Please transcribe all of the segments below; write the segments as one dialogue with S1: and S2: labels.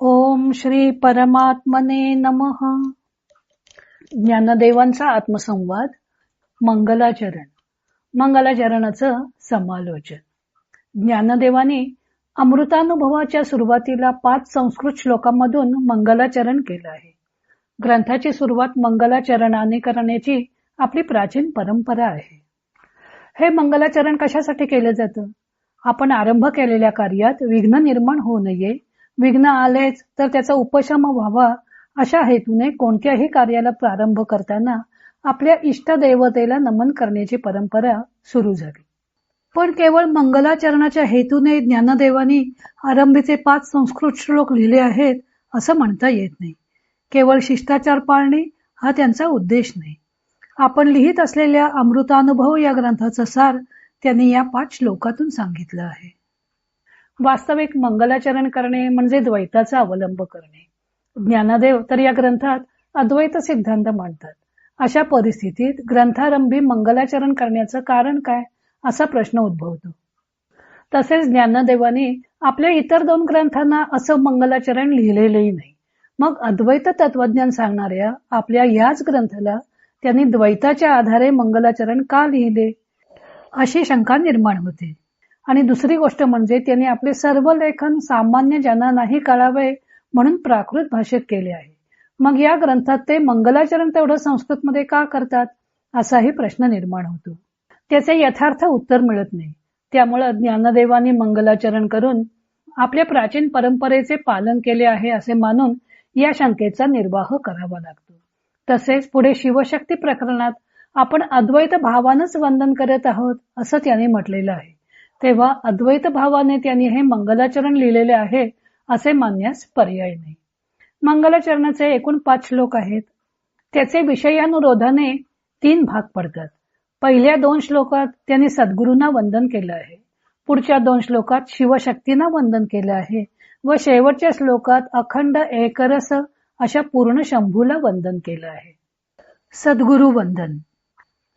S1: ओम श्री परमात्मने नमः. ज्ञानदेवांचा आत्मसंवाद मंगलाचरण. मंगलाचरणाचं समालोचन. ज्ञानदेवाने अमृतानुभवाच्या सुरुवातीला पाच संस्कृत श्लोकांमधून मंगलाचरण केलं आहे. ग्रंथाची सुरुवात मंगलाचरणाने करण्याची आपली प्राचीन परंपरा आहे. हे मंगलाचरण कशासाठी केलं जातं? आपण आरंभ केलेल्या कार्यात विघ्न निर्माण होऊ नये विघ्न आलेच तर त्याचा उपशम व्हावा अशा हेतूने कोणत्याही कार्याला प्रारंभ करताना आपल्या इष्टदैवतेला नमन करण्याची परंपरा सुरू झाली. पण केवळ मंगलाचरणाच्या हेतूने ज्ञानदेवानी आरंभीचे पाच संस्कृत श्लोक लिहिले आहेत असं म्हणता येत नाही. केवळ शिष्टाचार पाळणे हा त्यांचा उद्देश नाही. आपण लिहित असलेल्या अमृतानुभव या ग्रंथाचा सार त्यांनी या पाच श्लोकातून सांगितलं आहे. वास्तविक मंगलाचरण करणे म्हणजे द्वैताचा अवलंब करणे. ज्ञानदेव तर या ग्रंथात अद्वैत सिद्धांत मांडतात. अशा परिस्थितीत ग्रंथारंभी मंगलाचरण करण्याचं कारण काय असा प्रश्न उद्भवतो. तसेच ज्ञानदेवाने आपल्या इतर दोन ग्रंथांना असं मंगलाचरण लिहिलेलंही नाही. मग अद्वैत तत्वज्ञान सांगणाऱ्या आपल्या याच ग्रंथाला त्यांनी द्वैताच्या आधारे मंगलाचरण का लिहिले? अशी शंका निर्माण होते. आणि दुसरी गोष्ट म्हणजे त्यांनी आपले सर्व लेखन सामान्य जनांनाही कळावे म्हणून प्राकृत भाषेत केले आहे. मग या ग्रंथात ते मंगलाचरण तेवढं संस्कृतमध्ये का करतात? असाही प्रश्न निर्माण होतो. त्याचे यथार्थ उत्तर मिळत नाही. त्यामुळं ज्ञानदेवानी मंगलाचरण करून आपल्या प्राचीन परंपरेचे पालन केले आहे असे मानून या शंकेचा निर्वाह करावा लागतो. तसेच पुढे शिवशक्ती प्रकरणात आपण अद्वैत भावानच वंदन करत आहोत असं त्यांनी म्हटलेलं आहे. तेव्हा अद्वैत भावाने त्यांनी हे मंगलाचरण लिहिलेले आहे असे मानण्यास पर्याय नाही. मंगलाचरणाचे एकूण पाच श्लोक आहेत. त्याचे विषयानुरोधाने तीन भाग पडतात. पहिल्या दोन श्लोकात त्यांनी सद्गुरूंना वंदन केलं आहे. पुढच्या दोन श्लोकात शिवशक्तींना वंदन केलं आहे व शेवटच्या श्लोकात अखंड एकरस अशा पूर्ण शंभूला वंदन केलं आहे. सद्गुरु वंदन.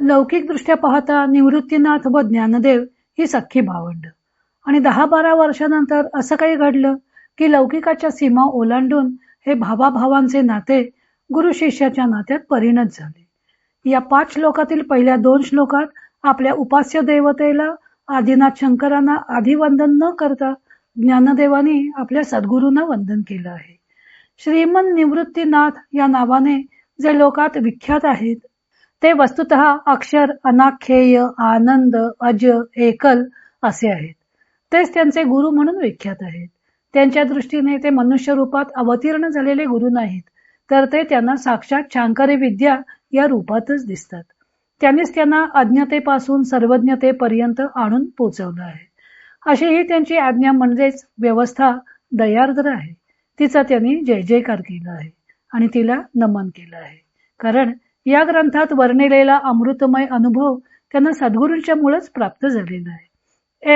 S1: लौकिक दृष्ट्या पाहता निवृत्तीनाथ व ज्ञानदेव ही सख्खी भावंड. आणि दहा बारा वर्षानंतर असं काही घडलं की लौकिकाच्या सीमा ओलांडून हे भावाभावांचे नाते गुरु शिष्याच्या नात्यात परिणत झाले. या पाच श्लोकातील पहिल्या दोन श्लोकात आपल्या उपास्य देवतेला आदिनाथ शंकरांना आधी वंदन न करता ज्ञानदेवानी आपल्या सद्गुरूंना वंदन केलं आहे. श्रीमन निवृत्तीनाथ या नावाने जे लोकात विख्यात आहेत ते वस्तुत अक्षर अनाख्येय आनंद अज एकल असे आहेत. तेच त्यांचे गुरु म्हणून विख्यात आहेत. त्यांच्या दृष्टीने ते मनुष्य रूपात अवतीर्ण झालेले गुरु नाहीत तर ते त्यांना साक्षात शांकरी विद्या या रूपातच दिसतात. त्यांनीच त्यांना अज्ञतेपासून सर्वज्ञतेपर्यंत आणून पोचवलं आहे. अशी ही त्यांची आज्ञा म्हणजेच व्यवस्था दयार्द्र आहे. तिचा त्यांनी जय जयकार केला आहे आणि तिला नमन केलं आहे. कारण या ग्रंथात वर्णिलेला अमृतमय अनुभव त्यांना सद्गुरूंच्या मुळेच प्राप्त झालेला आहे.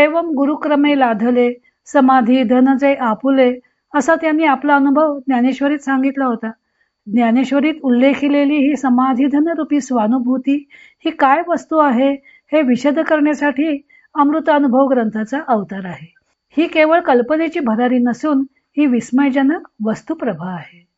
S1: एवम गुरुक्रमे लाधले समाधी धनजे आपुले असा त्यांनी आपला अनुभव ज्ञानेश्वरीत सांगितला होता. ज्ञानेश्वरीत उल्लेखिलेली ही समाधी धनरूपी स्वानुभूती ही काय वस्तू आहे हे विशद करण्यासाठी अमृत अनुभव ग्रंथाचा अवतार आहे. ही केवळ कल्पनेची भरारी नसून ही विस्मयजनक वस्तुप्रभा आहे.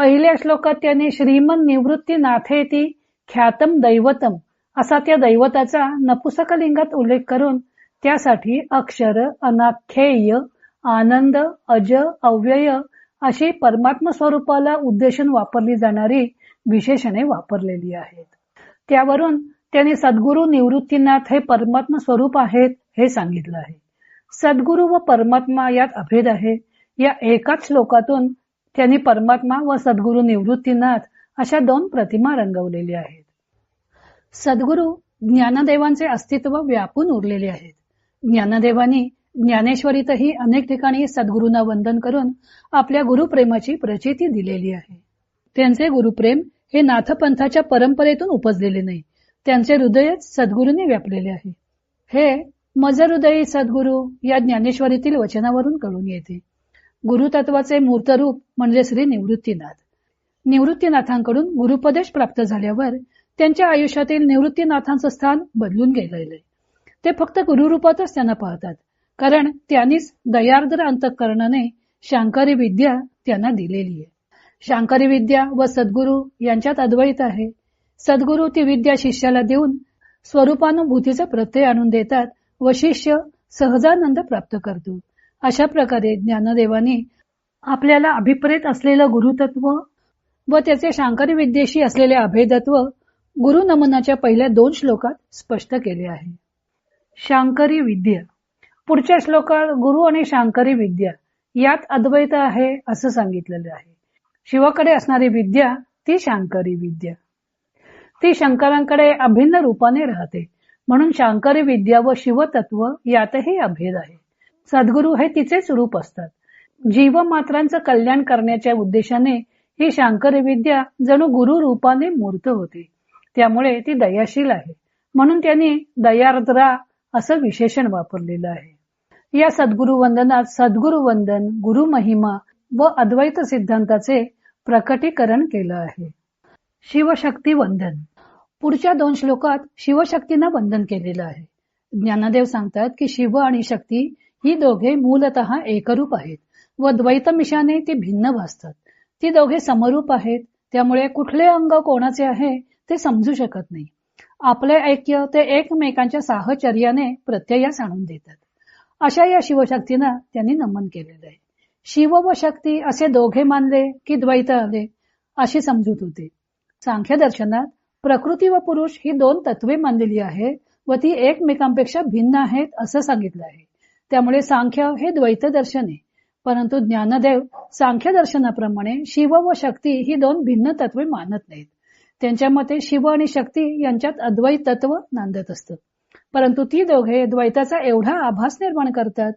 S1: पहिल्या श्लोकात त्याने श्रीमन निवृत्ती नाथेती ख्यातम दैवतम असा त्या दैवताचा नपुसकलिंगात उल्लेख करून त्यासाठी अक्षर अनाख्येय आनंद अज अव्यय अशी परमात्म स्वरूपाला उद्देशून वापरली जाणारी विशेषणे वापरलेली आहेत. त्यावरून त्यांनी सद्गुरु निवृत्तीनाथ हे परमात्म स्वरूप आहेत हे सांगितलं आहे. सद्गुरु व परमात्मा यात अभेद आहे. या एकाच श्लोकातून त्यांनी परमात्मा व सद्गुरु निवृत्तीनाथ अशा दोन प्रतिमा रंगवलेल्या आहेत. सद्गुरु ज्ञानदेवांचे अस्तित्व व्यापून उरलेले आहेत. ज्ञानदेवानी ज्ञानेश्वरीतही अनेक ठिकाणी सद्गुरूंना वंदन करून आपल्या गुरुप्रेमाची प्रचिती दिलेली आहे. त्यांचे गुरुप्रेम हे नाथपंथाच्या परंपरेतून उपजलेले नाही. त्यांचे हृदयच सद्गुरूंनी व्यापलेले आहे. हे मज हृदयी सद्गुरू या ज्ञानेश्वरीतील वचनावरून कळून येते. गुरुतत्वाचे मूर्तरूप म्हणजे श्री निवृत्तीनाथ. निवृत्तीनाथांकडून गुरुपदेश प्राप्त झाल्यावर त्यांच्या आयुष्यातील निवृत्तीनाथांचं स्थान बदलून गेलेलं ते फक्त गुरुरूपातच त्यांना पाहतात कारण त्यांनीच दयार्द्र अंतकरणाने शांकरी विद्या त्यांना दिलेली आहे. शांकरी विद्या व सद्गुरू यांच्यात अद्वैत आहे. सद्गुरू ती विद्या शिष्याला देऊन स्वरूपानुभूतीचा प्रत्यय आणून देतात व शिष्य सहजानंद प्राप्त करतो. अशा प्रकारे ज्ञानदेवाने आपल्याला अभिप्रेत असलेलं गुरुतत्व व त्याचे शांकरी विद्येशी असलेले अभेदत्व गुरु नमनाच्या पहिल्या दोन श्लोकात स्पष्ट केले आहे. शांकरी विद्या. पुढच्या श्लोकात गुरु आणि शांकरी विद्या यात अद्वैत आहे असं सांगितलेलं आहे. शिवाकडे असणारी विद्या ती शांकरी विद्या. ती शंकरांकडे अभिन्न रूपाने राहते. म्हणून शांकरी विद्या व शिवतत्व यातही अभेद आहे. सद्गुरू हे तिचेच रूप असतात. जीवमात्रांचं कल्याण करण्याच्या उद्देशाने ही शांकरी विद्या जणू गुरु रूपाने मूर्त होते. त्यामुळे ती दयाशील आहे. म्हणून त्यांनी दयार्द्रा असं विशेषण वापरलेलं आहे. या सद्गुरु वंदनात सद्गुरु वंदन गुरु महिमा व अद्वैत सिद्धांताचे प्रकटीकरण केलं आहे. शिवशक्ती वंदन. पुढच्या दोन श्लोकात शिवशक्तींना वंदन केलेलं आहे. ज्ञानदेव सांगतात की शिव आणि शक्ती ही दोघे मूलत एकरूप आहेत व द्वैतमिशाने ती भिन्न भासतात. ती दोघे समरूप आहेत त्यामुळे कुठले अंग कोणाचे आहे ते समजू शकत नाही. आपले ऐक्य ते एकमेकांच्या साहचर्याने प्रत्ययास आणून देतात. अशा या शिवशक्तींना त्यांनी नमन केलेलं आहे. शिव व शक्ती असे दोघे मानले की द्वैत आले अशी समजूत होते. सांख्य दर्शनात प्रकृती व पुरुष ही दोन तत्वे मानलेली आहेत व ती एकमेकांपेक्षा भिन्न आहेत असं सांगितलं आहे. त्यामुळे सांख्य हे द्वैत दर्शन आहे. परंतु ज्ञानदेव सांख्य दर्शनाप्रमाणे शिव व शक्ती ही दोन भिन्न तत्वे मानत नाहीत. त्यांच्या मते शिव आणि शक्ती यांच्यात अद्वैत तत्व नांदत असतं. परंतु ती दोघे द्वैताचा एवढा आभास निर्माण करतात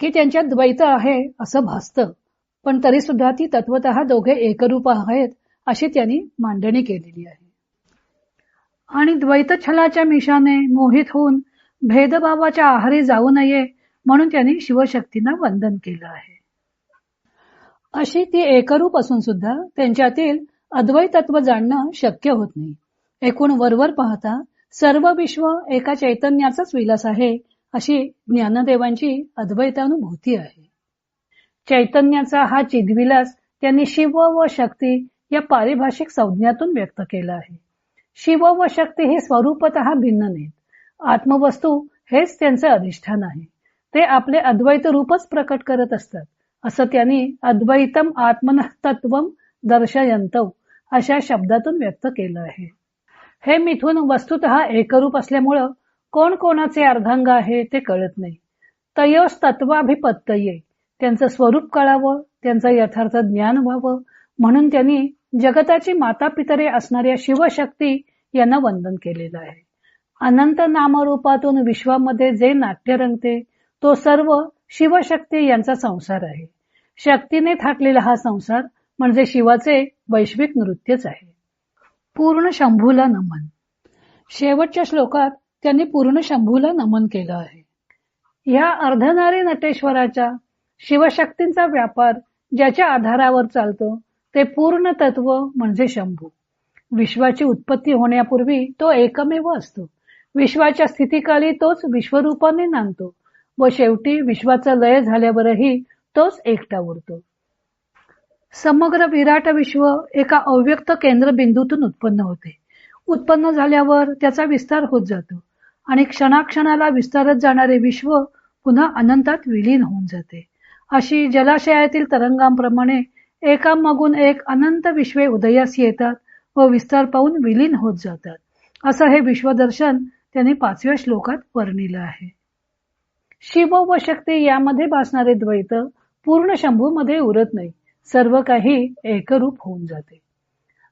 S1: की त्यांच्यात द्वैत आहे असं भासतं. पण तरी सुद्धा ती तत्वत दोघे एकरूप आहेत अशी त्यांनी मांडणी केलेली आहे. आणि द्वैत छलाच्या मिशाने मोहित होऊन भेदभावाच्या आहारी जाऊ नये म्हणून त्यांनी शिवशक्तींना वंदन केलं आहे. अशी ती एकरूप असून सुद्धा त्यांच्यातील अद्वैतत्व जाणणं शक्य होत नाही. एकूण वरवर पाहता सर्व विश्व एका चैतन्याचाच विलास आहे अशी ज्ञानदेवांची अद्वैतानुभूती आहे. चैतन्याचा हा चिदविलास त्यांनी शिव व शक्ती या पारिभाषिक संज्ञातून व्यक्त केला आहे. शिव व शक्ती हे स्वरूपत भिन्न नाहीत. आत्मवस्तू हेच त्यांचं अधिष्ठान आहे. ते आपले अद्वैत रूपच प्रकट करत असतात. असं त्यांनी अद्वैतम आत्मन तत्व दर्शयंत अशा शब्दातून व्यक्त केलं आहे. हे मिथून वस्तुत एकरूप असल्यामुळं कोण कोणाचे अर्धांग आहे ते कळत नाही. तयोस तत्वाभिपत्तये. त्यांचं स्वरूप कळावं त्यांचं यथार्थ ज्ञान व्हावं म्हणून त्यांनी जगताची माता पितरे असणाऱ्या शिवशक्ती यांना वंदन केलेलं आहे. अनंत नामरूपातून विश्वामध्ये जे नाट्य रंगते तो सर्व शिवशक्ती यांचा संसार आहे. शक्तीने थाटलेला हा संसार म्हणजे शिवाचे वैश्विक नृत्यच आहे. पूर्ण शंभूला नमन. शेवटच्या श्लोकात त्यांनी पूर्ण शंभूला नमन केलं आहे. या अर्धनारी नटेश्वराच्या शिवशक्तींचा व्यापार ज्याच्या आधारावर चालतो ते पूर्ण तत्व म्हणजे शंभू. विश्वाची उत्पत्ती होण्यापूर्वी तो एकमेव असतो. विश्वाच्या स्थितीकाली तोच विश्वरूपाने नांदतो. व शेवटी विश्वाचा लय झाल्यावरही तोच एकटा उरतो समग्र विराट विश्व एका अव्यक्त केंद्रबिंदूतून उत्पन्न होते. उत्पन्न झाल्यावर त्याचा विस्तार होत जातो आणि क्षणाक्षणाला विस्तारत जाणारे विश्व पुन्हा अनंतात विलीन होऊन जाते. अशी जलाशयातील तरंगांप्रमाणे एकामागून एक अनंत विश्वे उदयास येतात व विस्तार पाहून विलीन होत जातात. असं हे विश्वदर्शन त्यांनी पाचव्या श्लोकात वर्णिलं आहे. शिव व शक्ती यामध्ये भासणारे द्वैत पूर्ण शंभूमध्ये उरत नाही. सर्व काही एकरूप होऊन जाते.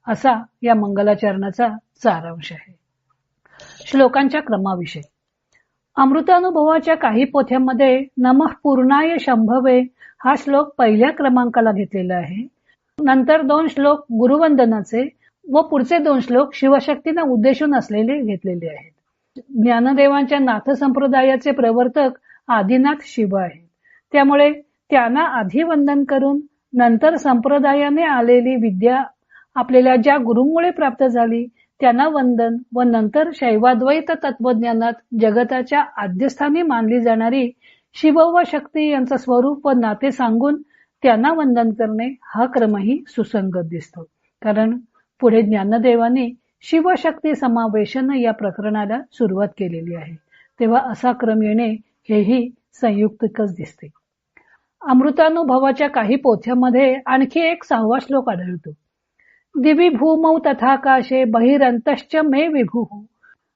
S1: असा या मंगलाचरणाचा सारांश आहे. श्लोकांच्या क्रमाविषयी. अमृतानुभवाच्या काही पोथ्यांमध्ये नमः पूर्णाय शंभवे हा श्लोक पहिल्या क्रमांकाला घेतलेला आहे. नंतर दोन श्लोक गुरुवंदनाचे व पुढचे दोन श्लोक शिवशक्तींना उद्देशून असलेले घेतलेले आहेत. ज्ञानदेवांच्या नाथ संप्रदायाचे प्रवर्तक आदिनाथ शिव आहेत. त्यामुळे त्यांना आधी वंदन करून नंतर संप्रदायाने आलेली विद्या आपल्याला ज्या गुरुमुळे प्राप्त झाली त्यांना वंदन व नंतर शैवाद्वैत तत्वज्ञानात जगताच्या आद्यस्थानी मानली जाणारी शिव व शक्ती यांचं स्वरूप व नाते सांगून त्यांना वंदन करणे हा क्रमही सुसंगत दिसतो. कारण पुढे ज्ञानदेवाने शिवशक्ती समावेशन या प्रकरणाला सुरुवात केलेली आहे. तेव्हा असा क्रम येणे हेही संयुक्तच दिसते. अमृतानुभवाच्या काही पोथ्यामध्ये आणखी एक सहावा श्लोक आढळतो. दिवी भूमौ तथाकाशे बहिरंतश्च मे विभू.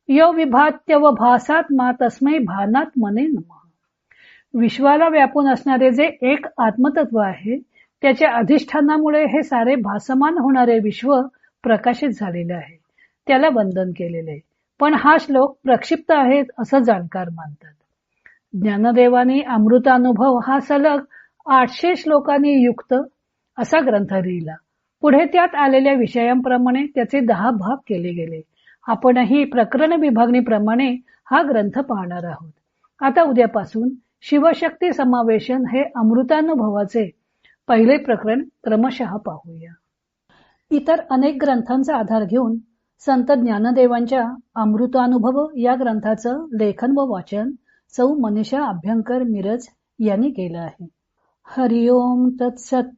S1: यो विभात्य व भासात्मा तस्मै भानात मने नम. विश्वाला व्यापून असणारे जे एक आत्मतत्व आहे त्याच्या अधिष्ठानामुळे हे सारे भासमान होणारे विश्व प्रकाशित झालेले आहे. त्याला वंदन केलेले पण हा श्लोक प्रक्षिप्त आहे असं जाणकार मानतात. ज्ञानदेवाने अमृतानुभव हा सलग आठशे श्लोकांनी युक्त असा ग्रंथ लिहिला. पुढे त्यात आलेल्या विषयांप्रमाणे त्याचे दहा भाग केले गेले. आपणही प्रकरण विभागणीप्रमाणे हा ग्रंथ पाहणार आहोत. आता उद्यापासून शिवशक्ती समावेशन हे अमृतानुभवाचे पहिले प्रकरण क्रमशः पाहूया. इतर अनेक ग्रंथांचा आधार घेऊन संत ज्ञानदेवांच्या अमृतानुभव या ग्रंथाचं लेखन व वाचन सौ मनीषा अभ्यंकर मिरज यांनी केलं आहे. हरिओम तत्सत